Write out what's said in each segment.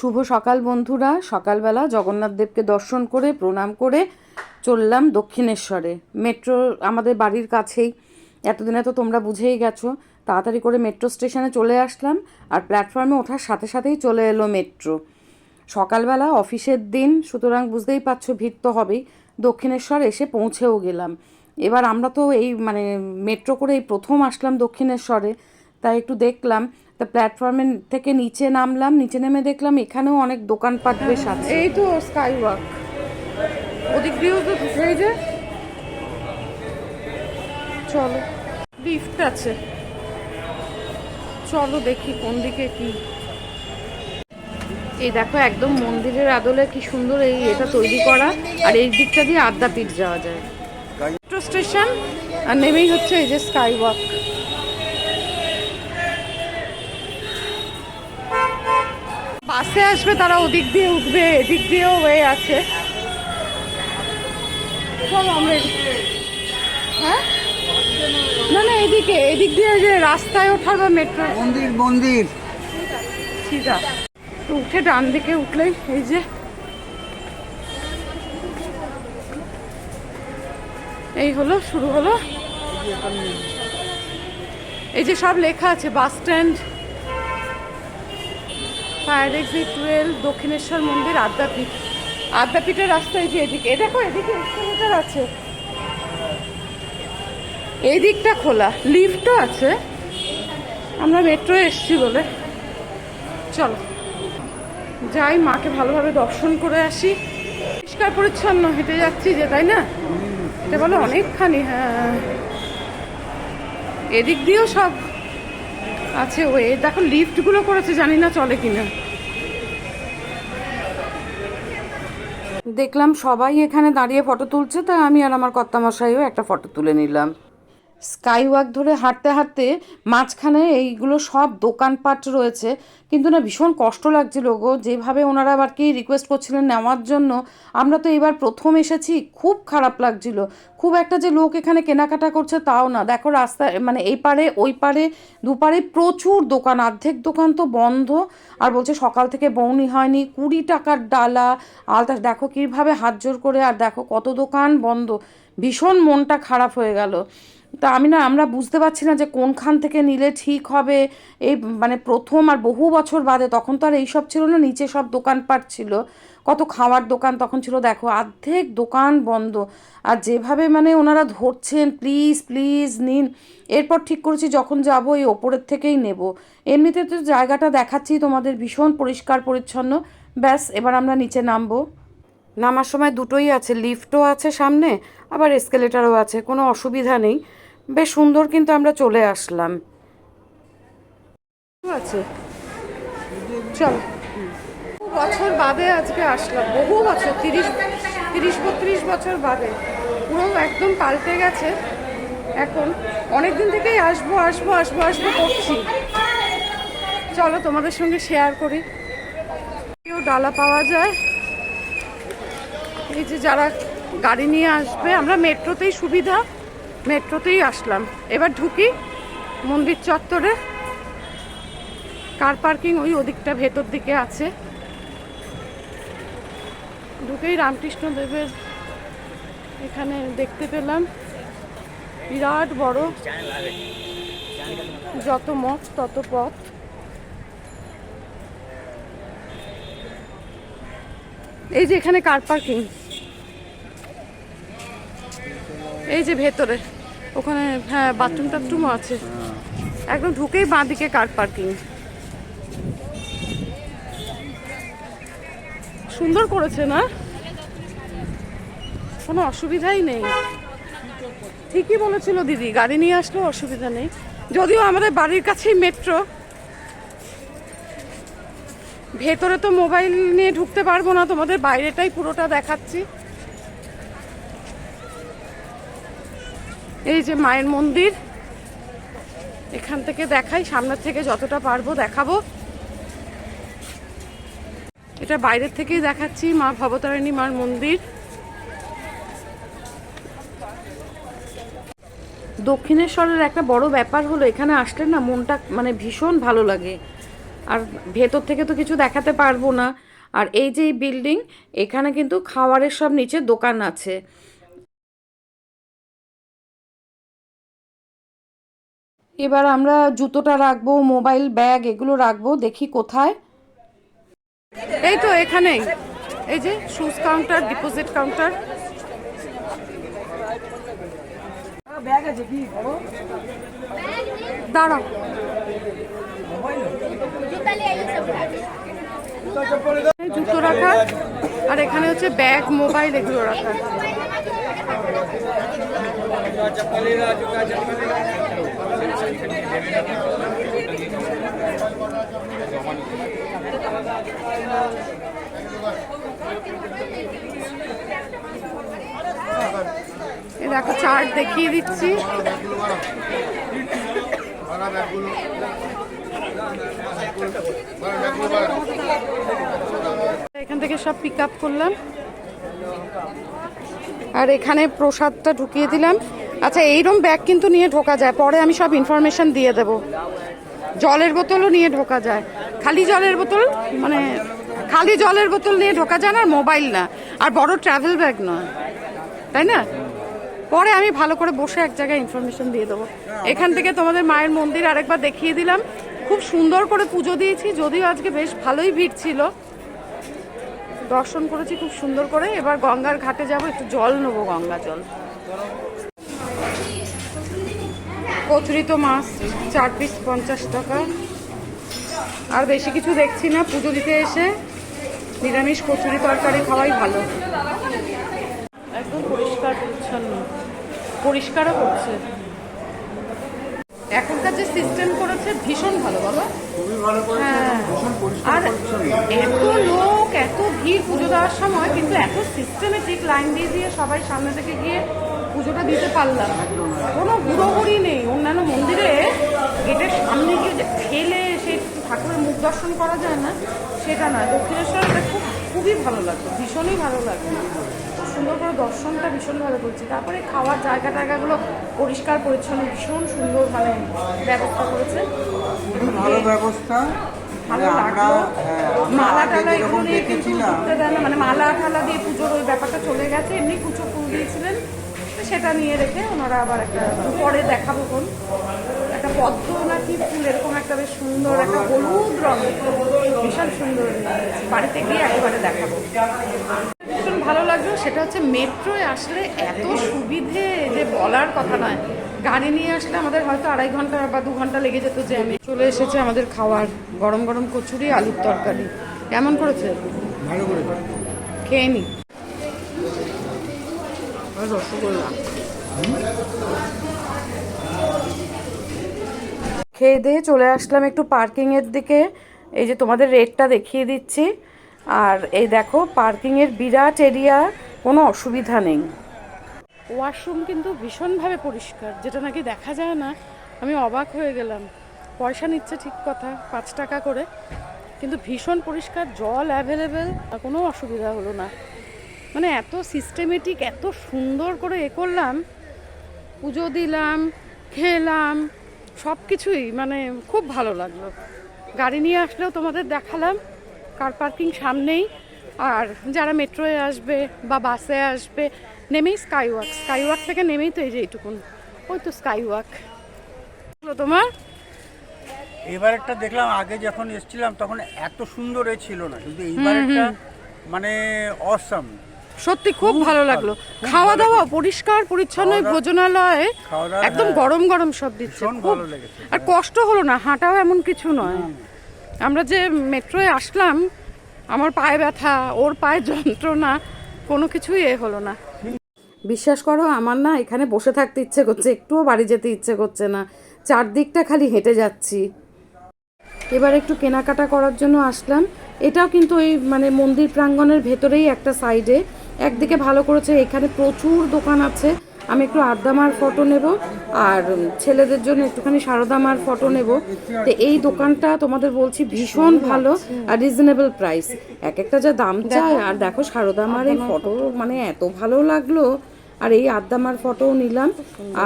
শুভ সকাল বন্ধুরা। সকালবেলা জগন্নাথ দেবকে দর্শন করে, প্রণাম করে চললাম দক্ষিণেশ্বরে। মেট্রো আমাদের বাড়ির কাছেই। এতদিনে তো তোমরা বুঝেই গেছো। তাড়াতাড়ি করে মেট্রো স্টেশনে চলে আসলাম আর প্ল্যাটফর্মে ওঠার সাথে সাথেই চলে এলো মেট্রো। সকালবেলা অফিসের দিন, সুতরাং বুঝতেই পারছ ভিড় তো হবেই। দক্ষিণেশ্বর এসে পৌঁছেও গেলাম। এবার আমরা তো এই মানে মেট্রো করে এই প্রথম আসলাম দক্ষিণেশ্বরে। তাই একটু দেখলাম তা প্ল্যাটফর্মে থেকে নিচে নামলাম, নিচে নেমে দেখলাম এখানেও অনেক দোকানপাট বেশ আছে। এই তো স্কাই ওয়াক ওদিক দিয়েও তো এই যে। চলো। লিফট আছে। চলো দেখি কোন দিকে কি। এই দেখো একদম মন্দিরের আদলে কি সুন্দর এই এটা তৈরি করা। আর এই দিকটা দিয়ে আদ্যাপীঠ যাওয়া যায়। স্টেশন আর নেমেই হচ্ছে এই যে স্কাই ওয়াক বাসে আসবে তারা ওদিক দিয়ে উঠবে এদিক দিয়েও ওয়ে আছে। চলো আমরা হ্যাঁ? না না এদিকে এদিক দিয়ে যে রাস্তায় ওঠার বা মেট্রো। মন্দির মন্দির। ঠিক আছে। তো উঠে ডান দিকে উঠলেই এই যে। এই হলো শুরু হলো। এই যে সব লেখা আছে bus stand fire exit twelve Dakshineswar মন্দির, আদ্যাপীঠ। আদ্যাপীঠের রাস্তা এই যে এদিকে এ দেখো, এদিকে এক্সকেলেটার আছে। এই দিকটা খোলা। লিফটও আছে। আমরা মেট্রো এসছি বলে। চলো। যাই, মাকে ভালোভাবে দর্শন করে আসি। পরিষ্কার পরিচ্ছন্ন হেঁটে যাচ্ছি যে, তাই না? এটা বলো অনেকখানি হ্যাঁ। এদিক দিয়েও সব আছে ওয়ে দেখো লিফটগুলো করেছে, জানি না চলে কিনা। দেখলাম সবাই এখানে দাঁড়িয়ে ফটো তুলছে, তাই আমি আর আমার কর্তামশাইও একটা ফটো তুলে নিলাম। স্কাই ওয়াক ধরে হাঁটতে হাঁটতে মাঝখানে এইগুলো সব দোকানপাট রয়েছে। কিন্তু না, ভীষণ কষ্ট লাগছিল গো। যেভাবে ওনারা আর কি রিকোয়েস্ট করছিলেন নেওয়ার জন্য, আমরা তো এবার প্রথম এসেছি। খুব খারাপ লাগছিল। খুব একটা যে লোক এখানে কেনাকাটা করছে তাও না। দেখো রাস্তায় মানে এই পারে, ওই পারে, দুপারে প্রচুর দোকান। অর্ধেক দোকান তো বন্ধ। আর বলছে সকাল থেকে বৌনি হয়নি। কুড়ি টাকার ডালা। আলতা দেখো কীভাবে হাত জোর করে, আর দেখো কত দোকান বন্ধ। ভীষণ মনটা খারাপ হয়ে গেল। তা আমি না, আমরা বুঝতে পারছি না যে কোনখান থেকে নিলে ঠিক হবে। এই মানে প্রথম আর বহু বছর বাদে তখন তো আর এইসব ছিল না, নিচে সব দোকানপাট ছিল। কত খাওয়ার দোকান তখন ছিল, দেখো অর্ধেক দোকান বন্ধ। আর যেভাবে মানে ওনারা ধরছেন, প্লিজ প্লিজ, নিন। এরপর ঠিক করেছি যখন যাব এই ওপরের থেকেই নেব। এমনিতে তো জায়গাটা দেখাচ্ছি তোমাদের ভীষণ পরিষ্কার, পরিচ্ছন্ন। ব্যাস, এবার আমরা নিচে নামবো। নামার সময় দুটোই আছে, লিফটও আছে সামনে, আবার এসকেলেটারও আছে, কোনো অসুবিধা নেই। বেশ সুন্দর কিন্তু আমরা চলে আসলাম। আছে? চল। বছর বাদে আজকে আসলাম। বহু বছর, তিরিশ তিরিশ, বত্রিশ বছর বাদে। পুরো একদম পাল্টে গেছে। এখন অনেক দিন থেকেই আসব আসব আসব আসব করছি। চলো তোমাদের সঙ্গে শেয়ার করি। কেউ ডালা পাওয়া যায়। এই যে যারা গাড়ি নিয়ে আসবে, আমরা মেট্রোতেই সুবিধা। মেট্রোতেই আসলাম। এবার ঢুকি মন্দির চত্বরে। কার পার্কিং ওই ওদিকটা ভেতর দিকে আছে। ঢুকেই রামকৃষ্ণ দেবের এখানে দেখতে পেলাম। বিরাট বড়। যত মঠ, তত পথ। এই যে এখানে কার পার্কিং এই যে ভেতরে, ওখানে হ্যাঁ বাথরুম টাথরুমও আছে। একদম ঢুকেই বাঁ দিকে কার পার্কিং সুন্দর করেছে না? কোনো অসুবিধাই নেই। ঠিকই বলেছিল দিদি, গাড়ি নিয়ে আসলেও অসুবিধা নেই। যদিও আমাদের বাড়ির কাছেই মেট্রো ভেতরে তো মোবাইল নিয়ে ঢুকতে পারব না, তোমাদের বাইরেটাই পুরোটা দেখাচ্ছি। এই যে মায়ের মন্দির, এখান থেকে দেখাই, সামনের থেকে যতটা পারব দেখাবো। এটা বাইরের থেকেই দেখাচ্ছি, মা ভবতারিণী মার মন্দির। দক্ষিণেশ্বরের একটা বড় ব্যাপার হলো, এখানে আসলে না মনটা মানে ভীষণ ভালো লাগে। আর ভেতর থেকে তো কিছু দেখাতে পারব না। আর এই যে বিল্ডিং, এখানে কিন্তু খাওয়ারের সব নিচে দোকান আছে। এবার আমরা জুতোটা রাখব, মোবাইল, ব্যাগ এগুলো রাখব, দেখি কোথায়। এই তো এখানেই। এই যে শুজ কাউন্টার ডিপোজিট কাউন্টার দাঁড়াও জুতো রাখা আর এখানে হচ্ছে ব্যাগ, মোবাইল এগুলো রাখা দেখো চার্ট দেখিয়ে দিচ্ছি। এখান থেকে সব পিক আপ করলাম। আর এখানে প্রসাদটা ঢুকিয়ে দিলাম। আচ্ছা এইরকম ব্যাগ কিন্তু নিয়ে ঢোকা যায়। পরে আমি সব ইনফরমেশন দিয়ে দেব। জলের বোতলও নিয়ে ঢোকা যায়। খালি জলের বোতল? মানে খালি জলের বোতল নিয়ে ঢোকা যায় না, আর মোবাইল না। আর বড় ট্রাভেল ব্যাগ নয়। তাই না? পরে আমি ভালো করে বসে এক জায়গায় ইনফরমেশন দিয়ে দেবো। এখান থেকে তোমাদের মায়ের মন্দির আরেকবার দেখিয়ে দিলাম। খুব সুন্দর করে পুজো দিয়েছি, যদিও আজকে বেশ ভালোই ভিড় ছিল। দর্শন করেছি খুব সুন্দর করে। এবার গঙ্গার ঘাটে যাব, একটু জল নেব, গঙ্গা জল। কচুরি তো মাছ চার পিস পঞ্চাশ টাকা। আর বেশি কিছু দেখছি না পুজো দিতে এসে নিরামিষ কচুরি তরকারি খাওয়াই ভালো। একদম পরিষ্কার পরিচ্ছন্ন। পরিষ্কারও করছে। এখনকার যে সিস্টেম করেছে ভীষণ ভালো বাবা। খুবই ভালো করে হ্যাঁ। আর এত লোক এত ভিড় পুজো দেওয়ার সময় কিন্তু এত সিস্টেমেটিক লাইন দিয়ে দিয়ে সবাই সামনে থেকে গিয়ে পুজোটা দিতে পারলাম। কোনো হুড়োহুড়ি নেই। অন্যান্য মন্দিরে গেটের সামনে গিয়ে যে ঠেলে সেই ঠাকুরের মুখ দর্শন করা যায় না সেটা নয়। দক্ষিণেশ্বর এটা খুব খুবই ভালো লাগল। ভীষণই ভালো খুব সুন্দর করে দর্শনটা ভীষণ ভালো করছি। তারপরে খাওয়ার জায়গা টায়গাগুলো পরিষ্কার পরিচ্ছন্ন ভীষণ সুন্দর মানে ব্যবস্থা করেছে। ভালো ব্যবস্থা। হ্যাঁ, আমরা মালা টালা এগুলো নিয়ে কিন্তু না। মানে মালা টালা দিয়ে পুজোর ওই ব্যাপারটা চলে গেছে। এমনি কুচো ফুল দিয়েছিলেন। সেটা নিয়ে রেখে ওনারা আবার একটা পরে দেখাবো কোন। একটা পদ্ম নাকি ফুল এরকম একটা বেশ সুন্দর একটা হলুদ রঙের ভীষণ সুন্দর বাড়িতে গিয়ে একেবারে দেখাবো। ভীষণ ভালো লাগল সেটা হচ্ছে মেট্রোয় আসলে এত সুবিধে যে বলার কথা নয়। গাড়ি নিয়ে আসলে আমাদের হয়তো আড়াই ঘণ্টা বা দু ঘণ্টা লেগে যেত যে আমি চলে এসেছে আমাদের খাওয়ার গরম গরম কচুরি আলুর তরকারি। কেমন করেছে? ভালো করে খেয়ে নি। রসগোল্লা খেয়ে দিয়ে চলে আসলাম একটু পার্কিংয়ের দিকে। এই যে তোমাদের রেটটা দেখিয়ে দিচ্ছি। আর এই দেখো পার্কিংয়ের বিরাট এরিয়া কোনো অসুবিধা নেই। ওয়াশরুম কিন্তু ভীষণভাবে পরিষ্কার যেটা নাকি দেখা যায় না। আমি অবাক হয়ে গেলাম। পয়সা নিচ্ছে ঠিক কথা পাঁচ টাকা করে। কিন্তু ভীষণ পরিষ্কার জল অ্যাভেলেবেল কোনো অসুবিধা হলো না। মানে এত সিস্টেমেটিক এত সুন্দর করে এ করলাম। পুজো দিলাম খেলাম সব কিছুই মানে খুব ভালো লাগল। গাড়ি নিয়ে আসলেও তোমাদের দেখালাম কার পার্কিং সামনেই। আর যারা মেট্রোয়ে আসবে বা বাসে আসবে নেমেই স্কাই ওয়াক স্কাই ওয়াক থেকে নেমেই তো এই যে এইটুকুন। ওই তো স্কাই ওয়াক তোমার? এবার একটা দেখলাম আগে যখন এসছিলাম তখন এত সুন্দর ছিল না। কিন্তু এইবার একটা মানে অসাম সত্যি খুব ভালো লাগল। খাওয়া দাওয়া পরিষ্কার পরিচ্ছন্ন ভোজনালয়ে একদম হ্যাঁ। গরম গরম সব দিচ্ছে। খুব আর কষ্ট হলো না হাঁটাও এমন কিছু নয়। আমরা যে মেট্রোয় আসলাম আমার পায়ে ব্যথা ওর পায়ে যন্ত্রণা কোনো কিছুই এ হলো না। বিশ্বাস করো আমার না এখানে বসে থাকতে ইচ্ছে করছে একটুও বাড়ি যেতে ইচ্ছে করছে না। চারদিকটা খালি হেঁটে যাচ্ছি। এবার একটু কেনাকাটা করার জন্য আসলাম। এটাও কিন্তু ওই মানে মন্দির প্রাঙ্গণের ভেতরেই একটা সাইডে একদিকে ভালো করেছে এখানে প্রচুর দোকান আছে। আমি একটু আদ্দামার ফটো নেব আর ছেলেদের জন্য একটুখানি সারদামার ফটো নেব। তো এই দোকানটা তোমাদের বলছি ভীষণ ভালো আর রিজনেবল প্রাইস এক একটা যা দাম চায় আর দেখো সারদামার এই ফটো মানে এত ভালো লাগল। আর এই আদ্দামার ফটোও নিলাম।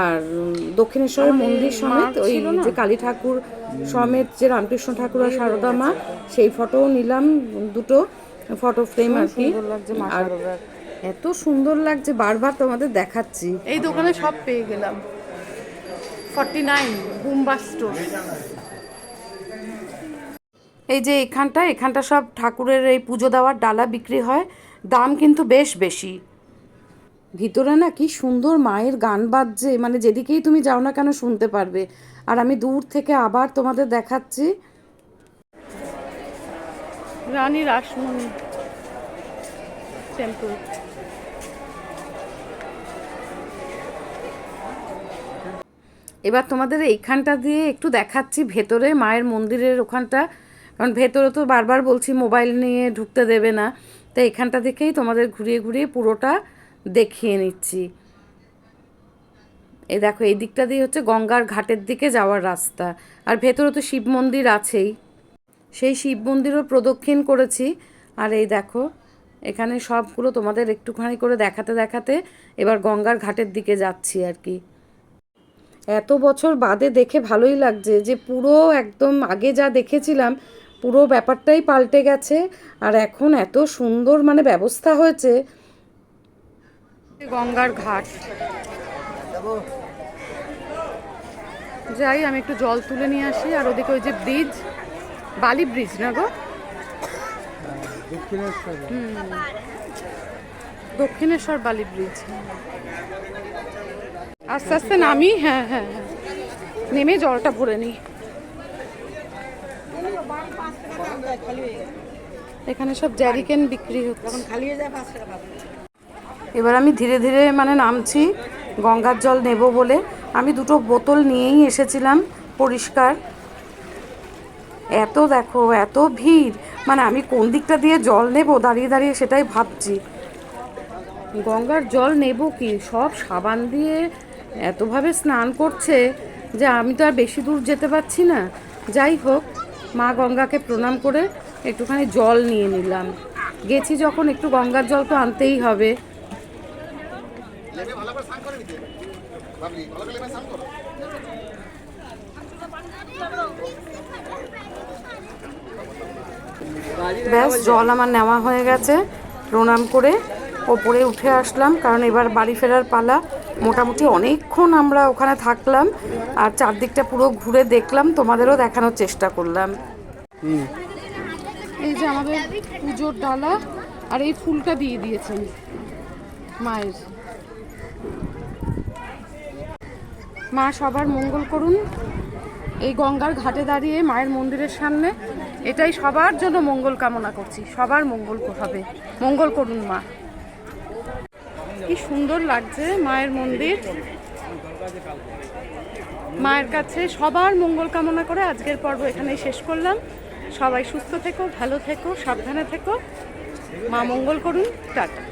আর দক্ষিণেশ্বরের মন্দির সমেত ওই যে কালী ঠাকুর সমেত যে রামকৃষ্ণ ঠাকুর আর সারদা মা সেই ফটোও নিলাম দুটো ফটো ফ্রেম আর কি। আর এত সুন্দর লাগছে বারবার তোমাদের দেখাচ্ছি। এই দোকানে সব পেয়ে গেলাম। ফর্টি নাইন বুম্বা স্টোর এই যে এখানটা এখানটা সব ঠাকুরের এই পুজো দেওয়ার ডালা বিক্রি হয়। দাম কিন্তু বেশ বেশি। ভিতরে না কি সুন্দর মায়ের গান বাজছে মানে যেদিকেই তুমি যাও না কেন শুনতে পারবে। আর আমি দূর থেকে আবার তোমাদের দেখাচ্ছি। রানী রাসমণি টেম্পল এবার তোমাদের এইখানটা দিয়ে একটু দেখাচ্ছি, ভেতরে মায়ের মন্দিরের ওখানটা। কারণ ভেতরে তো বারবার বলছি মোবাইল নিয়ে ঢুকতে দেবে না। তো এখানটা দেখেই তোমাদের ঘুরিয়ে ঘুরিয়ে পুরোটা দেখিয়ে নিচ্ছি। এই দেখো, এই দিকটা দিয়ে হচ্ছে গঙ্গার ঘাটের দিকে যাওয়ার রাস্তা। আর ভেতরে তো শিব মন্দির আছেই। সেই শিব মন্দিরও প্রদক্ষিণ করেছি। আর এই দেখো, এখানে সবগুলো তোমাদের একটুখানি করে দেখাতে দেখাতে এবার গঙ্গার ঘাটের দিকে যাচ্ছি আর কি। এত বছর বাদে দেখে ভালোই লাগছে যে পুরো একদম আগে যা দেখেছিলাম পুরো ব্যাপারটাই পাল্টে গেছে আর এখন এত সুন্দর মানে ব্যবস্থা হয়েছে। গঙ্গার ঘাট। যাই আমি একটু জল তুলে নিয়ে আসি আর ওদিকে ওই যে ব্রিজ বালি ব্রিজ না গো? দক্ষিণেশ্বর। বালি ব্রিজ। আস্তে আস্তে নামি হ্যাঁ হ্যাঁ হ্যাঁ। নেমে জলটা ভরে নিই। এখানে সব জ্যারিকেন বিক্রি হচ্ছে। এবার আমি ধীরে ধীরে মানে নামছি গঙ্গার জল নেব বলে। আমি দুটো বোতল নিয়েই এসেছিলাম পরিষ্কার। এত দেখো এত ভিড়। মানে আমি কোন দিকটা দিয়ে জল নেব দাঁড়িয়ে দাঁড়িয়ে সেটাই ভাবছি। গঙ্গার জল নেব কি? সব সাবান দিয়ে এতভাবে স্নান করছে যে আমি তো আর বেশি দূর যেতে পারছি না। যাই হোক, মা গঙ্গাকে প্রণাম করে একটুখানি জল নিয়ে নিলাম। গেছি যখন একটু গঙ্গার জল তো আনতেই হবে। ব্যাস, জল আমার নেওয়া হয়ে গেছে। প্রণাম করে ওপরে উঠে আসলাম, কারণ এবার বাড়ি ফেরার পালা। মোটামুটি অনেকক্ষণ আমরা ওখানে থাকলাম আর চারদিকটা পুরো ঘুরে দেখলাম তোমাদেরও দেখানোর চেষ্টা করলাম। এই যে আমাদের পুজোর ডালা আর এই ফুলটা দিয়ে দিয়েছেন মায়ের। মা সবার মঙ্গল করুন। এই গঙ্গার ঘাটে দাঁড়িয়ে মায়ের মন্দিরের সামনে এটাই সবার জন্য মঙ্গল কামনা করছি। সবার মঙ্গল হবে। মঙ্গল করুন মা। কি সুন্দর লাগছে মায়ের মন্দির। মায়ের কাছে সবার মঙ্গল কামনা করে আজকের পর্ব এখানেই শেষ করলাম। সবাই সুস্থ থেকো, ভালো থেকো, সাবধানে থেকো। মা মঙ্গল করুন। টাটা।